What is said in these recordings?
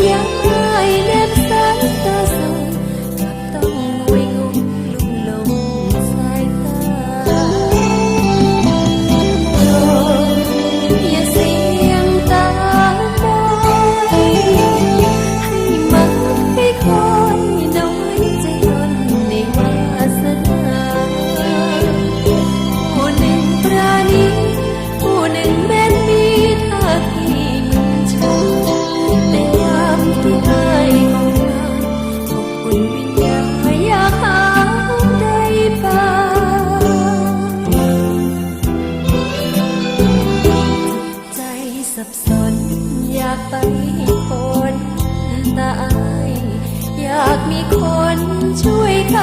娘าย อยากมีคนช่วยใคร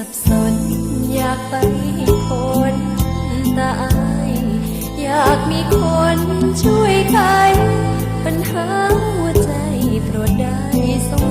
สับสน อยากไปคนตายอยากมีคนช่วยไขปัญหาหัวใจโปรดได้สง